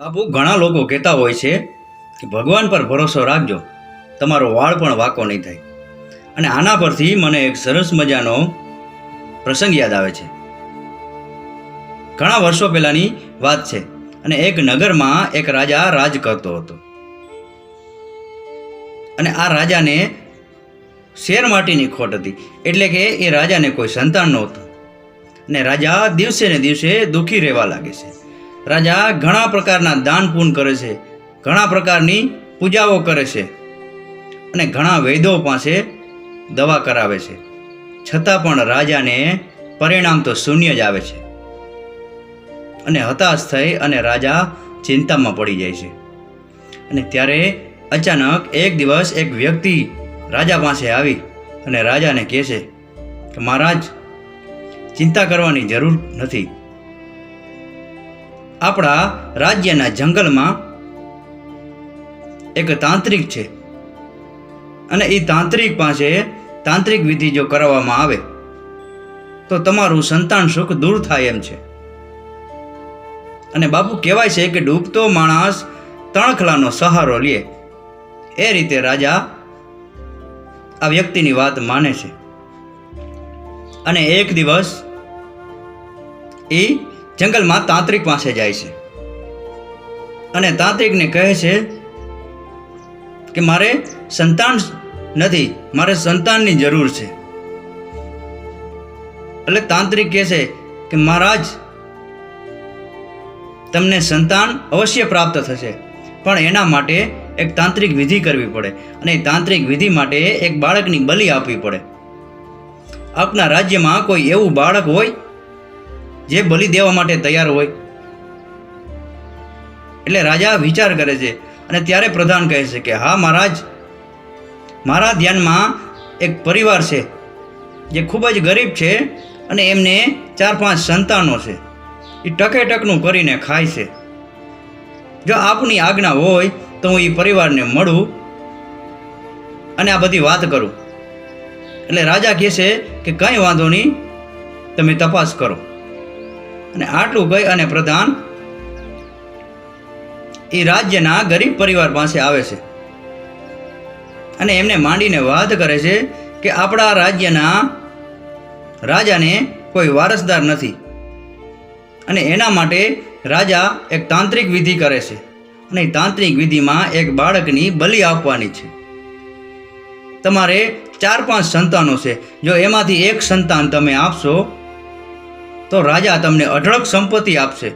બાપુ ઘણા લોકો કહેતા હોય છે કે ભગવાન પર ભરોસો રાખજો. તમારો વાળ પણ વાંકો નહીં થાય. અને આના પરથી મને એક સરસ મજાનો પ્રસંગ યાદ આવે છે. ઘણા વર્ષો પહેલાંની વાત છે અને એક નગરમાં એક રાજા રાજ કરતો હતો. અને આ રાજાને શેર માટીની ખોટ હતી. એટલે કે એ રાજાને કોઈ સંતાન નહોતું. અને રાજા દિવસે ને દિવસે દુઃખી રહેવા લાગે છે. રાજા ઘણા પ્રકારના દાન પૂન કરે છે, ઘણા પ્રકારની પૂજાઓ કરે છે અને ઘણા વૈદો પાસે દવા કરાવે છે. છતાં પણ રાજાને પરિણામ તો શૂન્ય જ આવે છે અને હતાશ થઈ અને રાજા ચિંતામાં પડી જાય છે. અને ત્યારે અચાનક એક દિવસ એક વ્યક્તિ રાજા પાસે આવી અને રાજાને કહે છે કે, મહારાજ, ચિંતા કરવાની જરૂર નથી. આપણા રાજ્યના જંગલમાં એક તાંત્રિક છે. અને એ તાંત્રિક પાસે તાંત્રિક વિધિ જો કરવામાં આવે, તો તમારું સંતાન સુખ દૂર થાય એમ છે. અને બાપુ કહેવાય છે કે ડૂબતો માણસ તણખલાનો સહારો લે. એ રીતે રાજા આ વ્યક્તિની વાત માને છે. અને એક દિવસ એ જંગલમાં તાંત્રિક પાસે જાય છે. અને તાંત્રિકને કહે છે કે મારે સંતાન નથી, મારે સંતાનની જરૂર છે. એટલે તાંત્રિક કહે છે કે મહારાજ, તમને સંતાન અવશ્ય પ્રાપ્ત થશે, પણ એના માટે એક તાંત્રિક વિધિ કરવી પડે અને એ તાંત્રિક વિધિ માટે એક બાળકની બલિ આપવી પડે. આપના રાજ્યમાં કોઈ એવું બાળક હોય જે બલિ દેવા માટે તૈયાર હોય. એટલે રાજા વિચાર કરે છે અને ત્યારે પ્રધાન કહે છે કે, હા, મહારાજ, મારા ધ્યાનમાં એક પરિવાર છે, જે ખૂબ જ ગરીબ છે અને એમને ચાર પાંચ સંતાનો છે. એ ટકે ટકનું કરીને ખાય છે. જો આપની આજ્ઞા હોય તો હું એ પરિવારને મળું અને આ બધી વાત કરું. એટલે રાજા કહે છે કે, કંઈ વાંધો નહીં, તમે તપાસ કરો. અને આટલું ભય અને પ્રધાન એ રાજ્યના ગરીબ પરિવાર પાસે આવે છે. અને એમને માંડીને વાત કરે છે કે આપણા રાજ્યના રાજાને કોઈ વારસદાર નથી. અને એના માટે રાજા એક તાંત્રિક વિધિ કરે છે. અને તાંત્રિક વિધિમાં એક બાળકની બલિ આપવાની છે. તમારે ચાર પાંચ સંતાનો છે. જો એમાંથી એક સંતાન તમે આપશો તો રાજા તમને અઢળક સંપત્તિ આપશે.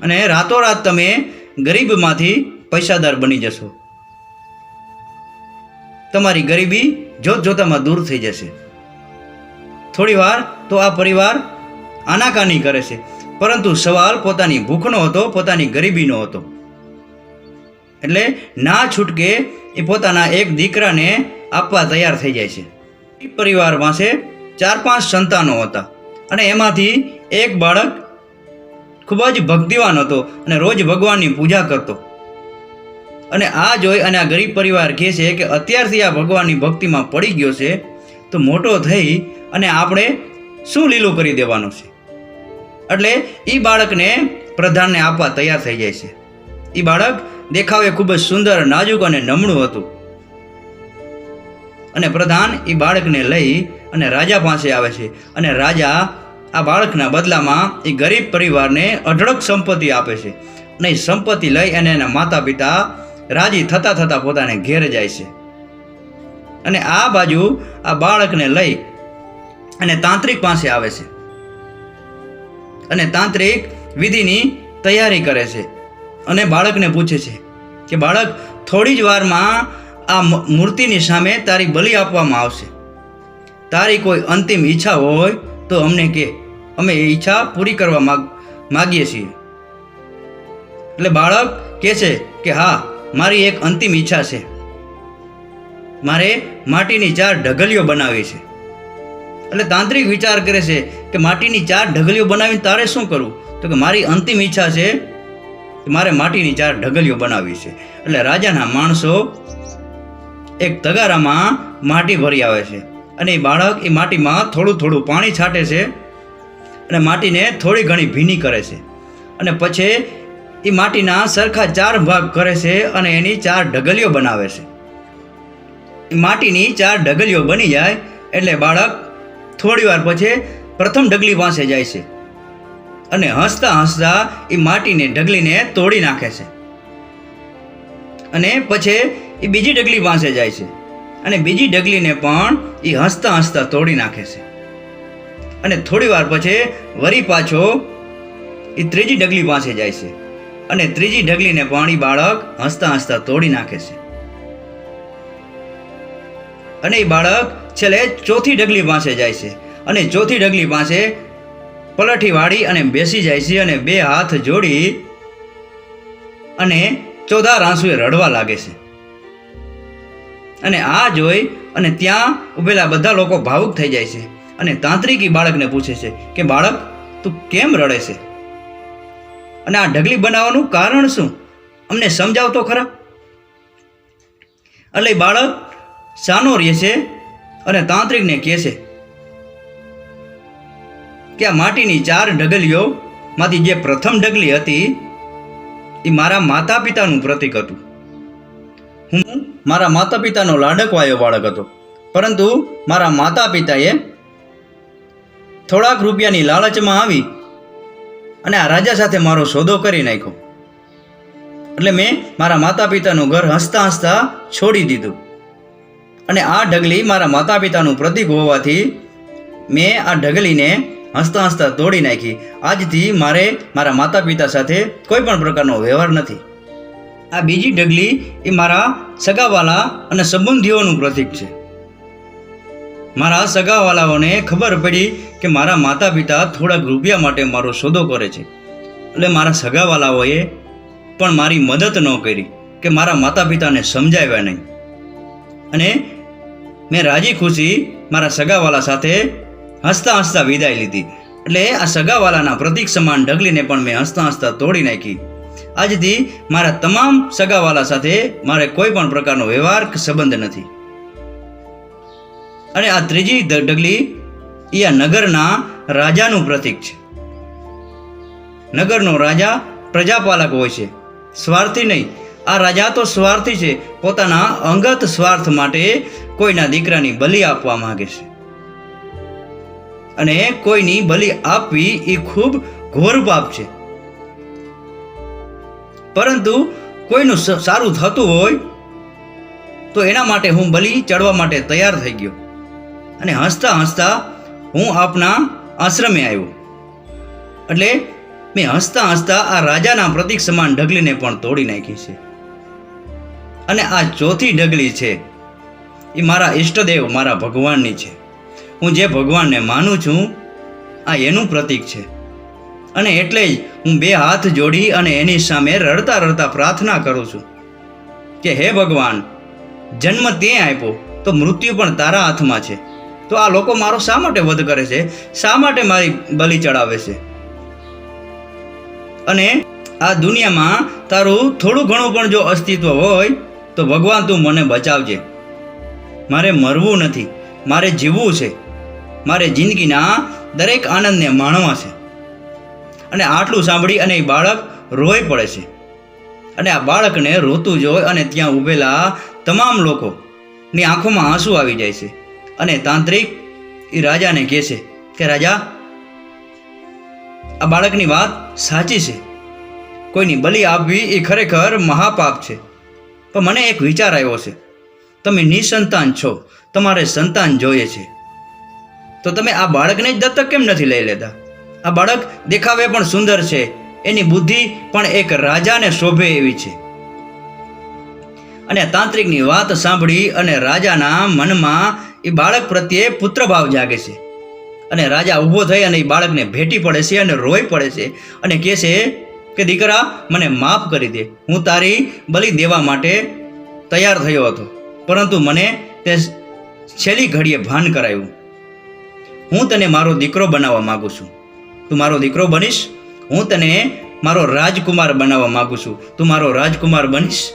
અને રાતોરાત તમે ગરીબમાંથી પૈસાદાર બની જશો. તમારી ગરીબી જોત જોતામાં દૂર થઈ જશે. થોડી વાર તો આ પરિવાર આનાકાની કરે છે. પરંતુ સવાલ પોતાની ભૂખનો હતો, પોતાની ગરીબીનો હતો. એટલે ના છૂટકે એ પોતાના એક દીકરાને આપવા તૈયાર થઈ જાય છે. પરિવાર પાસે ચાર પાંચ સંતાનો હતા. અને એમાંથી એક બાળક ખૂબ જ ભક્તિવાન હતો અને રોજ ભગવાનની પૂજા કરતો. અને આ જોઈ અને આ ગરીબ પરિવાર કહે છે કે અત્યારથી આ ભગવાનની ભક્તિમાં પડી ગયો છે, તો મોટો થઈ અને આપણે શું લીલું કરી દેવાનો છે? એટલે એ બાળકને પ્રધાનને આપવા તૈયાર થઈ જાય છે. એ બાળક દેખાવે ખૂબ જ સુંદર, નાજુક અને નમણું હતું. અને પ્રધાન એ બાળકને લઈ અને રાજા પાસે આવે છે. અને રાજા આ બાળકના બદલામાં એ ગરીબ પરિવારને અઢળક સંપત્તિ આપે છે. અને એ સંપત્તિ લઈ અને એના માતા પિતા રાજી થતાં થતાં પોતાને ઘેર જાય છે. અને આ બાજુ આ બાળકને લઈ અને તાંત્રિક પાસે આવે છે. અને તાંત્રિક વિધિની તૈયારી કરે છે. અને બાળકને પૂછે છે કે, બાળક, થોડી જ વારમાં આ મૂર્તિની સામે તારી બલિ આપવામાં આવશે. તારી કોઈ અંતિમ ઈચ્છા હોય તો અમને કે, અમે એ ઈચ્છા પૂરી કરવા માગ, માગીએ છીએ. એટલે બાળક કહે છે કે, હા, મારી એક અંતિમ ઈચ્છા છે. મારે માટીની ચાર ઢગલીઓ બનાવી છે. એટલે તાંત્રિક વિચાર કરે છે કે, માટીની ચાર ઢગલીઓ બનાવીને તારે શું કરવું? તો કે, મારી અંતિમ ઈચ્છા છે કે મારે માટીની ચાર ઢગલીઓ બનાવવી છે. એટલે રાજાના માણસો એક તગારામાં માટી ભરી આવે છે. અને એ બાળક એ માટીમાં થોડું થોડું પાણી છાંટે છે અને માટીને થોડી ઘણી ભીની કરે છે. અને પછી એ માટીના સરખા ચાર ભાગ કરે છે અને એની ચાર ઢગલીઓ બનાવે છે. એ માટીની ચાર ઢગલીઓ બની જાય એટલે બાળક થોડી વાર પછી પ્રથમ ઢગલી પાસે જાય છે અને હસતા હસતા એ માટીને ઢગલીને તોડી નાખે છે. અને પછી એ બીજી ઢગલી પાસે જાય છે. અને બીજી ડગલીને પણ એ હસતા હસતા તોડી નાખે છે. અને થોડી વાર પછી વરી પાછો એ ત્રીજી ડગલી પાસે જાય છે. અને ત્રીજી ઢગલીને પણ એ બાળક હસતા હસતા તોડી નાખે છે. અને એ બાળક છેલ્લે ચોથી ઢગલી પાસે જાય છે. અને ચોથી ઢગલી પાસે પલઠી વાળી અને બેસી જાય છે અને બે હાથ જોડી અને ચોધાર આંસુએ રડવા લાગે છે. અને આ જોઈ અને ત્યાં ઊભેલા બધા લોકો ભાવુક થઈ જાય છે. અને તાંત્રિકી બાળકને પૂછે છે કે, બાળક, તું કેમ રડે છે? અને આ ઢગલી બનાવવાનું કારણ શું? અમને સમજાવ તો ખરા. એટલે બાળક સાનો રહે છે અને તાંત્રિકને કહે છે કે, આ માટીની ચાર ઢગલીઓમાંથી જે પ્રથમ ઢગલી હતી એ મારા માતા પિતાનું પ્રતીક હતું. હું મારા માતા પિતાનો લાડકવાયો બાળક હતો. પરંતુ મારા માતા પિતાએ થોડાક રૂપિયાની લાલચમાં આવી અને આ રાજા સાથે મારો સોદો કરી નાખ્યો. એટલે મેં મારા માતા પિતાનું ઘર હસતા હસતા છોડી દીધું. અને આ ઢગલી મારા માતા પિતાનું પ્રતીક હોવાથી મેં આ ઢગલીને હસતા હસતા તોડી નાખી. આજથી મારે મારા માતા પિતા સાથે કોઈ પણ પ્રકારનો વ્યવહાર નથી. આ બીજી ઢગલી એ મારા સગાવાલા અને સંબંધીઓનું પ્રતીક છે. મારા સગાવાલાઓને ખબર પડી કે મારા માતા પિતા થોડાક રૂપિયા માટે મારો સોદો કરે છે. એટલે મારા સગાવાલાઓએ પણ મારી મદદ ન કરી કે મારા માતા પિતાને સમજાવ્યા નહીં. અને મેં રાજી ખુશી મારા સગાવાલા સાથે હસતા હસતા વિદાય લીધી. એટલે આ સગાવાલાના પ્રતીક સમાન ઢગલીને પણ મેં હસતા હસતા તોડી નાખી. આજથી મારા તમામ સગાવાલા સાથે મારે કોઈ પણ પ્રકારનો વ્યવહાર સંબંધ નથી. અને આ ત્રીજી ડગલી એ આ નગરના રાજાનું પ્રતીક છે. નગરનો રાજા પ્રજાપાલક હોય છે. સ્વાર્થી નહીં, આ રાજા તો સ્વાર્થી છે. પોતાના અંગત સ્વાર્થ માટે કોઈના દીકરાની બલિ આપવા માંગે છે. અને કોઈની બલિ આપવી એ ખૂબ ઘોર પાપ છે. પરંતુ કોઈનું સારું થતું હોય તો એના માટે હું બલિ ચડવા માટે તૈયાર થઈ ગયો. અને હસતા હસતા હું આપના આશ્રમે આવ્યો. એટલે મેં હસતા હસતા આ રાજાના પ્રતિક સમાન ઢગલીને પણ તોડી નાખી છે. અને આ ચોથી ઢગલી છે, એ મારા ઈષ્ટદેવ, મારા ભગવાનની છે. હું જે ભગવાનને માનું છું, આ એનું પ્રતીક છે. અને એટલે જ હું બે હાથ જોડી અને એની સામે રડતા રડતા પ્રાર્થના કરું છું કે હે ભગવાન, જન્મ તે આપ્યો, તો મૃત્યુ પણ તારા હાથમાં છે. તો આ લોકો મારો શા માટે વધ કરે છે? શા માટે મારી બલિ ચડાવે છે? અને આ દુનિયામાં તારું થોડું ઘણું પણ જો અસ્તિત્વ હોય, તો ભગવાન તું મને બચાવજે. મારે મરવું નથી. મારે જીવવું છે. મારે જિંદગીના દરેક આનંદને માણવા છે. અને આટલું સાંભળી અને એ બાળક રોઈ પડે છે. અને આ બાળકને રોતું જોઈ અને ત્યાં ઊભેલા તમામ લોકોની આંખોમાં આંસુ આવી જાય છે. અને તાંત્રિક એ રાજાને કહે છે કે, રાજા, આ બાળકની વાત સાચી છે. કોઈની બલિ આપવી એ ખરેખર મહાપાપ છે. પણ મને એક વિચાર આવ્યો છે. તમે નિસંતાન છો. તમારે સંતાન જોઈએ છે. તો તમે આ બાળકને જ દત્તક કેમ નથી લઈ લેતા? આ બાળક દેખાવે પણ સુંદર છે. એની બુદ્ધિ પણ એક રાજાને શોભે એવી છે. અને તાંત્રિકની વાત સાંભળી અને રાજાના મનમાં એ બાળક પ્રત્યે પુત્રભાવ જાગે છે. અને રાજા ઊભો થઈ અને એ બાળકને ભેટી પડે છે અને રોઈ પડે છે અને કહે છે કે, દીકરા, મને માફ કરી દે. હું તારી બલિ દેવા માટે તૈયાર થયો હતો. પરંતુ મને તે છેલ્લી ઘડીએ ભાન કરાયું. હું તને મારો દીકરો બનાવવા માગું છું. તું મારો દીકરો બનીશ? હું તને મારો રાજકુમાર બનાવવા માગું છું. તું મારો રાજકુમાર બનીશ.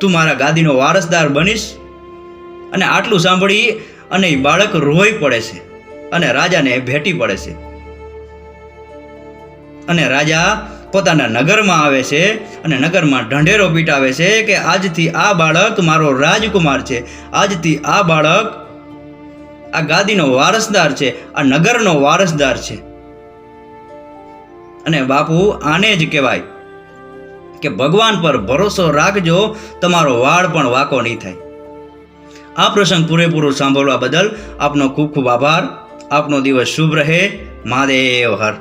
તું મારા ગાદીનો વારસદાર બનીશ. અને આટલું સાંભળી અને એ બાળક રોઈ પડે છે અને રાજાને ભેટી પડે છે. અને રાજા પોતાના નગરમાં આવે છે અને નગરમાં ઢંઢેરો પીટાવે છે કે આજથી આ બાળક મારો રાજકુમાર છે. આજથી આ બાળક આ ગાદીનો વારસદાર છે, આ નગરનો વારસદાર છે. અને બાપુ આને જ કહેવાય કે ભગવાન પર ભરોસો રાખજો, તમારો વાળ પણ વાકો નહીં થાય. આ પ્રસંગ પૂરેપૂરો સાંભળવા બદલ આપનો ખૂબ ખૂબ આભાર. આપનો દિવસ શુભ રહે. મહાદેવ હર.